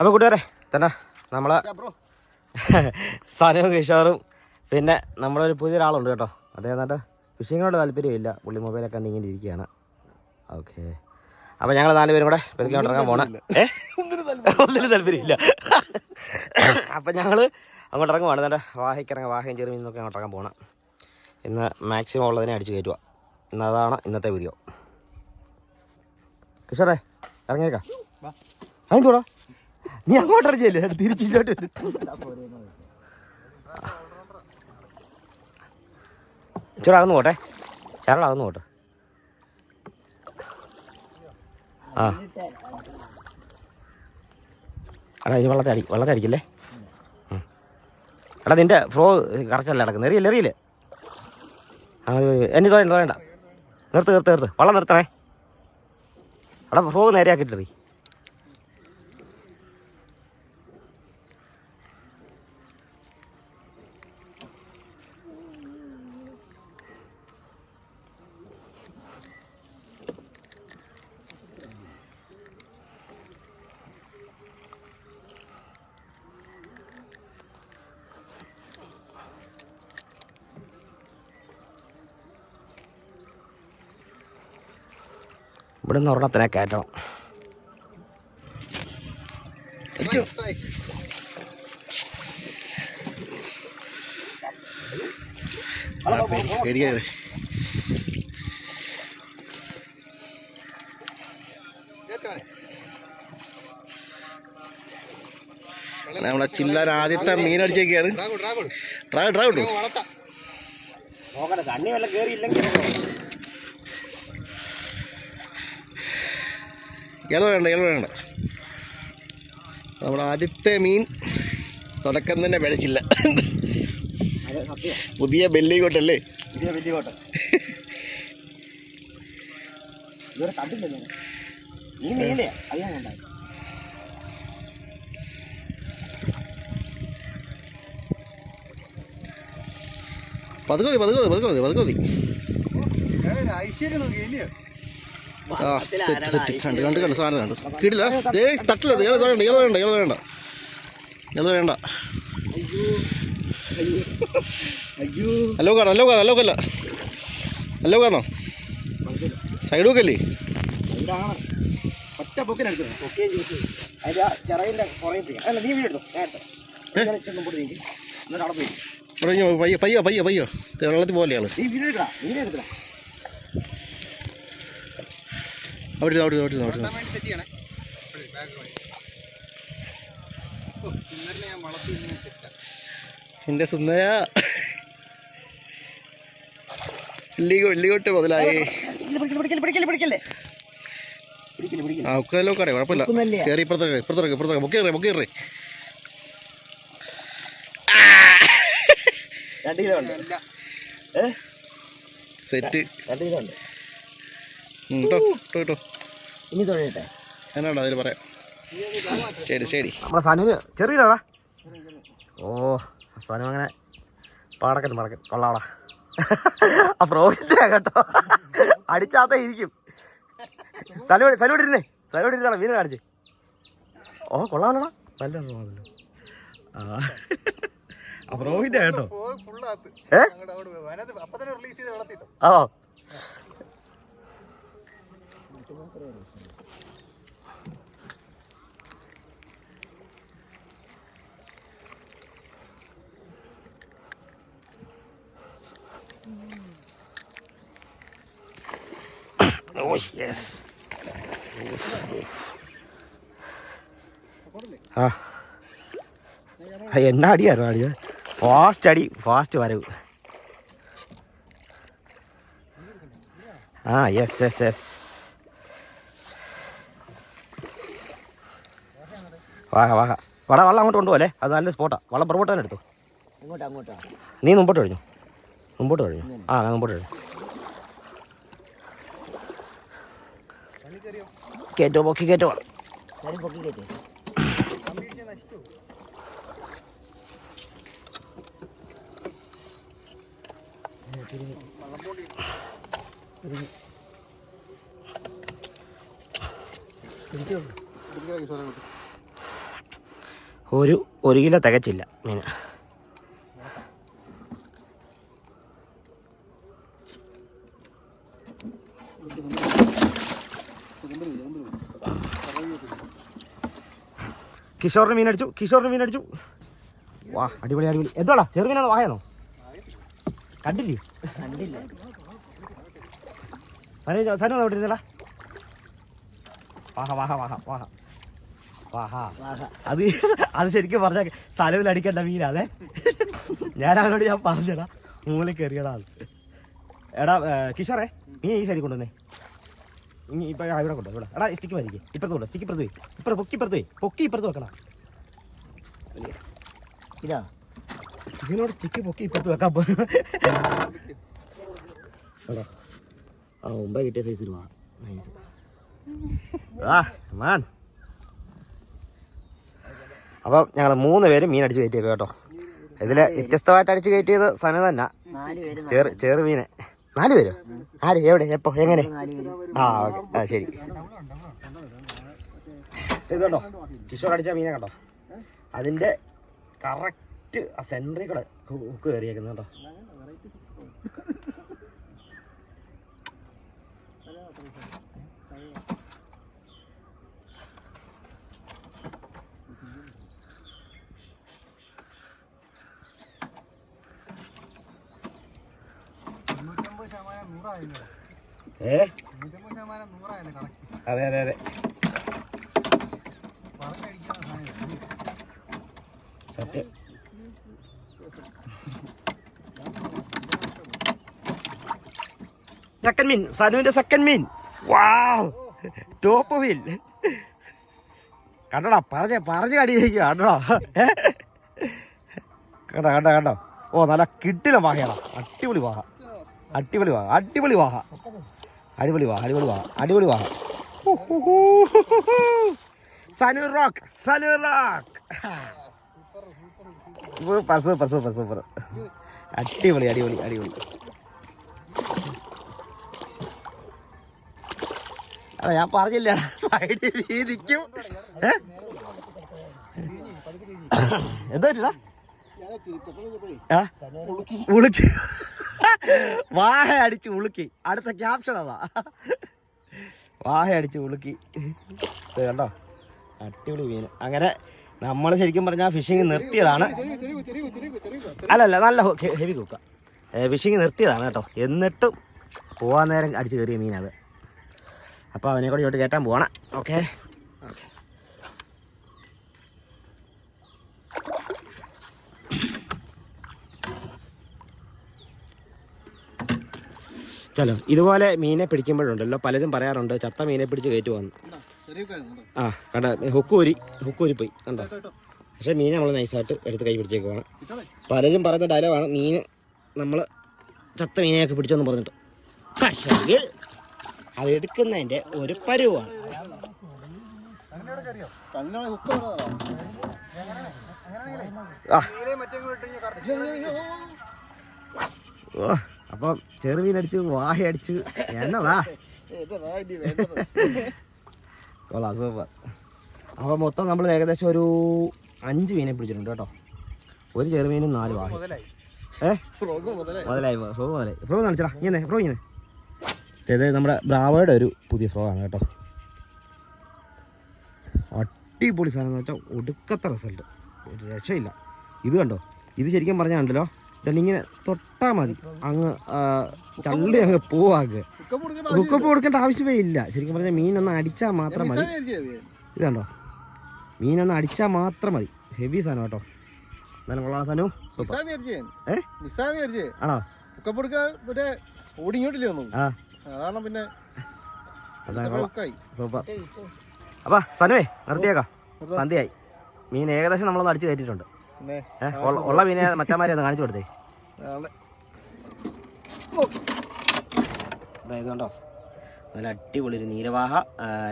അപ്പോൾ കൂട്ടുകാരെ തന്നെ നമ്മളെ സനവും കിഷോറും പിന്നെ നമ്മുടെ ഒരു പുതിയൊരാളുണ്ട് കേട്ടോ. അദ്ദേഹം എന്നിട്ട് ഫിഷിങ്ങിനോട് താല്പര്യമില്ല. പുള്ളി മൊബൈലൊക്കെ കണ്ട് ഇങ്ങനെ ഇരിക്കുകയാണ് ഓക്കെ അപ്പോൾ ഞങ്ങൾ നാല് പേരും കൂടെ പെരുക്കോട്ട് ഇറങ്ങാൻ പോണേ ഏ? ഒന്നിനും താല്പര്യമില്ല. അപ്പം ഞങ്ങൾ അങ്ങോട്ട് ഇറങ്ങുവാണ്. എന്നിട്ട് വാഹയ്ക്കിറങ്ങാം വാഹയും ചെറിയ മീനൊക്കെ അങ്ങോട്ട് ഇറങ്ങാൻ പോകണം ഇന്ന് മാക്സിമം ഉള്ളതിനെ അടിച്ച് കയറ്റുക. ഇന്ന് അതാണ് ഇന്നത്തെ വീഡിയോ കിഷോറേ ഇറങ്ങിയേക്കാം. അതിന്തോടാ നീ അങ്ങോട്ട് ഇറങ്ങിയല്ലേ? തിരിച്ചിങ്ങോട്ട് വരും. ഇച്ചിരി അകന്ന് പോട്ടെ. ശരള അകന്ന് പോട്ടെ. ആ. എടാ ഇനി വെള്ളത്തെ അടി വെള്ളത്തെ അടിക്കല്ലേ. എടാ നിന്റെ ഫ്ലോ കറക്റ്റല്ല കിടക്കുന്നത് എറിയില്ല എറിയില്ലേ? ആ. എന്നെ തോന്നണ്ട തോന്നണ്ട നിർത്ത് നിർത്ത് നിർത്ത്. വള്ളം നിർത്തണേ. എടാ ഫ്ലോ നേരെയാക്കിട്ടെറി ഇവിടെ നിന്ന് ഒരെണ്ണത്തിനെ കയറ്റണം. പേടിക്കാതെ. നമ്മളെ ചില്ലാൻ ആദ്യത്തെ മീൻ അടിച്ചേക്കാണ്. കിട്ടും നോക്കട്ടെ തണ്ണി വല്ല കയറിയില്ലെങ്കിൽ ഇള വേണ്ട ഇള വേണ്ട. നമ്മുടെ ആദ്യത്തെ മീൻ തുടക്കം തന്നെ പിഴച്ചില്ല പുതിയ ബെല്ലിക്കോട്ടല്ലേ? ഇതേ വലിയ കോട്ട ഇതുവരെ കണ്ടില്ലല്ലോ ഐശ്വര്യം നീലേ അറിയാൻ കണ്ടായി പതുക്കെ മതി പതുക്കെ മതി പതുക്കെ മതി പതുക്കെ മതി. ആ സെറ്റ് സെറ്റ് കണ്ട് കണ്ട് കണ്ട് സാധനം കണ്ട്. കിടില്ല ഏയ് തട്ടില്ല. ഇള വേണ്ട ഇള വേണ്ട ഇള വേണ്ട. ഇള വേണ്ട. ഹലോ കാണോ ഹലോ കാണോ കല്ല സൈഡ് നോക്കല്ലേ ഒറ്റ അല്ല? നീ വീടെടുത്തു എന്നിട്ട് അവിടെ പോയി പയ്യോ പയ്യോ പയ്യോ പയ്യോ. വെള്ളത്തിൽ പോലെ ആൾ നീ നീ അവിടെ അവിടെ അവിടെ അവിടെ എന്റെ എന്റെ സുന്ദര. വെള്ളിക്കോട്ട് മുതലായി. ആ കുഴപ്പമില്ല? കയറി ഇപ്പുറത്തേക്ക് ഇപ്പുറത്തേക്ക് ഇപ്പുറത്തേക്ക്. പൊക്കി കയറി പൊക്കി കയറി രണ്ട് കിലോ ഉണ്ട്. ഏ? സെറ്റ്. രണ്ട് കിലോ ഉണ്ട്. ഇനി തൊഴിട്ടെ എന്നാടാ അതിൽ പറയാം? ശരി ശരി. നമ്മളെ സനുവിന് ചെറിയതാടാ. ഓ സനു അങ്ങനെ പാടക്കൻ പാടക്കൻ കൊള്ളാടാ. ആ പ്രോഫിറ്റാ കേട്ടോ. അടിച്ചാത്ത ഇരിക്കും. സനുവിടെ ഇരുന്നേ? സനുവിടെ ഇരുന്നാണ് വീട് കാണിച്ച്. ഓ കൊള്ളാമല്ലോടാ നല്ല കൊള്ളാമല്ലോ ആ. ആ പ്രോഫിറ്റാ കേട്ടോ. ഏ? ആ ഓ യെസ് ആ ആ, എന്നാ അടിയായിരുന്നു അടിയ ഫാസ്റ്റ് അടി ഫാസ്റ്റ് വരവ്. ആ യെസ് യെസ് യെസ് വാഹ വാഹ. വട വള്ളം അങ്ങോട്ട് കൊണ്ടുപോകല്ലേ? അത് നല്ല സ്പോട്ടാണ് വള്ളം പുറകോട്ട് തന്നെ എടുത്തു. അങ്ങോട്ടാ അങ്ങോട്ടാ നീ മുമ്പോട്ട് കഴിഞ്ഞു മുമ്പോട്ട് കഴിഞ്ഞു ആ ഞാൻ മുമ്പോട്ട് കഴിഞ്ഞു കയറ്റോ പൊക്കി കയറ്റോ പൊക്കി കയറ്റേ ഒരു ഒരു കിലോ തികച്ചില്ല മീൻ കിഷോറിന് മീൻ അടിച്ചു കിഷോറിന് മീൻ അടിച്ചു വാ അടിപൊളി അടിപൊളി എന്തോടാ ചെറുമീനാണോ വായാണോ കണ്ടില്ലേ കണ്ടില്ല സനു സനു അവിടെ ഇരുന്നടാ വാഹ വാഹ വാഹ വാഹ അത് അത് ശരിക്കും പറഞ്ഞ സ്ഥലവിൽ അടിക്കേണ്ട മീനാണേ. ഞാൻ അവനോട് ഞാൻ പറഞ്ഞടാ മൂളി കയറിയടാ എടാ കിഷറേ നീ ഈ സൈഡിൽ കൊണ്ടുവന്നേ. ഇനി ഇപ്പൊ ഇവിടെ കൊണ്ടു ഇവിടെ. എടാ സ്റ്റിക്ക് മതിക്ക് ഇപ്പുറത്ത് കൊണ്ടു സ്റ്റിക്ക് ഇപ്പുറത്ത് പോയി. ഇപ്പുറത്ത് പൊക്കി ഇപ്പുറത്ത് പോയി. പൊക്കി ഇപ്പുറത്ത് വെക്കണം. ഇതാ. ഇതിനോട് സ്റ്റിക്ക് പൊക്കി ഇപ്പുറത്ത് വെക്കാൻ പോ എടാ ആ മുമ്പേ കിട്ടിയ സൈസിൽ വാ നൈസ് ആ മാൻ അപ്പം ഞങ്ങൾ മൂന്ന് പേര് മീൻ അടിച്ച് കയറ്റിയേക്കും കേട്ടോ. ഇതിൽ വ്യത്യസ്തമായിട്ട് അടിച്ച് കയറ്റിയത് സന തന്നെ. ചെറു ചെറു മീനെ. നാല് പേരോ? ആര്? എവിടെ? എപ്പോ? എങ്ങനെ? ആ ഓക്കെ. ആ ശരി. ഇത് കണ്ടോ? കിഷോർ അടിച്ച മീനെ കണ്ടോ? അതിന്റെ കറക്റ്റ് ആ സെന്ററിൽ കൂടെ ഹുക്ക് കയറിയേക്കുന്നത് കേട്ടോ ഏ? അതെ അതെ അതെ. സത്യം. സെക്കൻഡ് മീൻ സനുവിന്റെ സെക്കൻഡ് മീൻ വാവ് ടോപ്പ് മീൻ കണ്ടടാ പറഞ്ഞ പറഞ്ഞ കടി കഴിക്കുക കണ്ടോ കണ്ടോ കണ്ടോ കണ്ടോ? ഓ നല്ല കിട്ടില്ല വാഹയാടാ. അടിപൊളി വാഹ. അടിപൊളി വാഹ അടിപൊളി വാഹ അടിപൊളി വാഹ അടിപൊളി വാഹ അടിപൊളി വാഹ Sanu rock Sanu rock. Super super super super. അടിപൊളി അടിപൊളി അടിപൊളി. അതെ ഞാൻ പറഞ്ഞില്ല സൈഡിൽ വീതിക്കും? എന്താ പറ്റില്ല? ഉളുക്കി. വാഹ അടിച്ച് ഉളുക്കി. അടുത്ത ക്യാപ്ഷൻ അതാ. വാഹ അടിച്ച് ഉളുക്കി. കണ്ടോ? അടിപൊളി മീൻ. അങ്ങനെ നമ്മൾ ശരിക്കും പറഞ്ഞാൽ ഫിഷിങ് നിർത്തിയതാണ്. അല്ലല്ല നല്ല ഹെവി കുക്ക ഫിഷിങ് നിർത്തിയതാണ് കേട്ടോ. എന്നിട്ടും പോവാൻ നേരം അടിച്ച് കയറിയ മീനത് അപ്പോൾ അവനെ കൂടെ ഇങ്ങോട്ട് കയറ്റാൻ പോകണം ഓക്കെ ചലോ ഇതുപോലെ മീനെ പിടിക്കുമ്പോഴുണ്ടല്ലോ പലരും പറയാറുണ്ട് ചത്ത മീനെ പിടിച്ച് കയറ്റി വന്നു ആ കണ്ട? ഹുക്കൂരി ഹുക്കൂരി പോയി കണ്ടോ? പക്ഷേ മീൻ നമ്മൾ നൈസായിട്ട് എടുത്ത് കൈ പിടിച്ചേക്കുവാണ്. പലരും പറയുന്ന ഡയലോഗാണ് മീൻ നമ്മൾ ചത്ത മീനെയൊക്കെ പിടിച്ചെന്ന് പറഞ്ഞിട്ട്. പക്ഷേ അത് എടുക്കുന്നതിന്റെ ഒരു പരുവാണ്. ആ. ഓ അപ്പം ചെറുമീൻ അടിച്ച് വാഹ അടിച്ച് എന്നതാ? കൊള്ളാം സൂപ്പർ. അപ്പോൾ മൊത്തം നമ്മൾ ഏകദേശം ഒരു അഞ്ച് മീനെ പിടിച്ചിട്ടുണ്ട് കേട്ടോ. ഒരു ചെറുമീനും നാല് വാഹ. മുതലായി ഫ്രോ മുതലായി. ഫ്രോ കാണിച്ചടാ ഇങ്ങനെ ഫ്രോ ഇങ്ങനെ നമ്മുടെ ബ്രാവോയുടെ ഒരു പുതിയ ഫ്രോ ആണ് കേട്ടോ. അടിപൊളി സാധനം എന്ന് വെച്ചാൽ ഒടുക്കത്തെ റിസൾട്ട് ഒരു രക്ഷയില്ല. ഇത് കണ്ടോ? ഇത് ശരിക്കും പറഞ്ഞാൽ ഉണ്ടല്ലോ തൊട്ടാ തൊട്ടാൽ മതി. അങ്ങ് ചള്ളി അങ്ങ് പോവാക്ക്. ഹുക്കപ്പ് കൊടുക്കേണ്ട ആവശ്യമേ ഇല്ല. ശരിക്കും പറഞ്ഞാൽ മീനൊന്ന് അടിച്ചാൽ മാത്രം മതി. ഇതാണ്ടോ? മീനൊന്ന് അടിച്ചാൽ മാത്രം മതി. ഹെവി സാധനം കേട്ടോ. എന്നാലും കൊള്ളാം ഏ? ആണോ? പിന്നെ. സൂപ്പർ. അപ്പാ സനുവേ നിർത്തിയേക്കാം. സന്ധ്യയായി. മീൻ ഏകദേശം നമ്മളൊന്ന് അടിച്ചു കയറ്റിയിട്ടുണ്ട്. ഉള്ള- മീനെ മച്ചാമാരെ ഒന്ന് കാണിച്ചു കൊടുത്തേ. അതായത് കണ്ടോ നല്ല അടിപൊളി ഒരു നീരവാഹ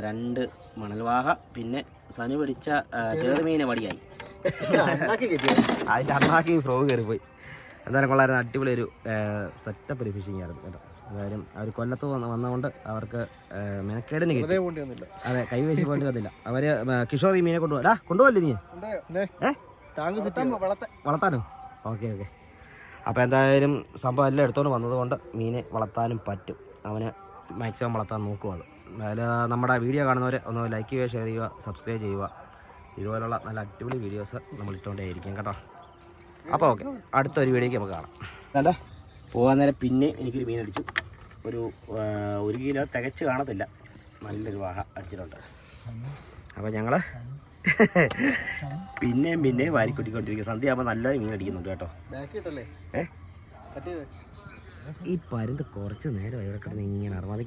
രണ്ട് മണൽവാഹ പിന്നെ സനു പിടിച്ച ചേർമീനെ വടിയായി. അതിന്റെ അണ്ണാക്കി ഫ്രോ കയറി പോയി. എന്തായാലും കൊള്ളായിരുന്നു അടിപൊളി ഒരു സെറ്റപ്പ് ഒരു ഫിഷിംഗ് ആയിരുന്നു കേട്ടോ. എന്തായാലും അവർ കൊല്ലത്ത് വന്ന് വന്നതുകൊണ്ട് അവർക്ക് മെനക്കേടിന് അതെ കൈവശി പോയിട്ട് വന്നില്ല അവർ കിഷോർ ഈ മീനെ കൊണ്ടുപോകാ. കൊണ്ടുപോകല്ലേ നീ. ഏ? Tank set വളർത്താനോ? Okay okay. അപ്പോൾ എന്തായാലും സംഭവം എല്ലാം എടുത്തോണ്ട് വന്നതുകൊണ്ട് മീനെ വളർത്താനും പറ്റും. അവനെ മാക്സിമം വളർത്താൻ നോക്കുക അത്. അതിൽ നമ്മുടെ വീഡിയോ കാണുന്നവർ ഒന്ന് ലൈക്ക് ചെയ്യുക ഷെയർ ചെയ്യുക സബ്സ്ക്രൈബ് ചെയ്യുക. ഇതുപോലുള്ള നല്ല അടിപൊളി വീഡിയോസ് നമ്മൾ ഇട്ടുകൊണ്ടേയിരിക്കും കേട്ടോ. അപ്പോൾ ഓക്കെ അടുത്തൊരു വീഡിയോക്ക് നമുക്ക് കാണാം. അല്ല പോകാൻ നേരം പിന്നെ എനിക്കൊരു മീൻ അടിച്ചു. ഒരു ഒരു കിലോ തികച്ച് കാണത്തില്ല. നല്ലൊരു വാഹ അടിച്ചിട്ടുണ്ട്. അപ്പം ഞങ്ങൾ പിന്നെയും പിന്നെയും വാരിക്കൂട്ടിക്കൊണ്ടിരിക്കും സന്ധ്യ ആകുമ്പോൾ നല്ല മീൻ അടിക്കുന്നുണ്ട് കേട്ടോ. ഈ പരുന്ത് കുറച്ച് നേരം ഇവിടെ കിടന്ന് ഇങ്ങനെ അറുപത്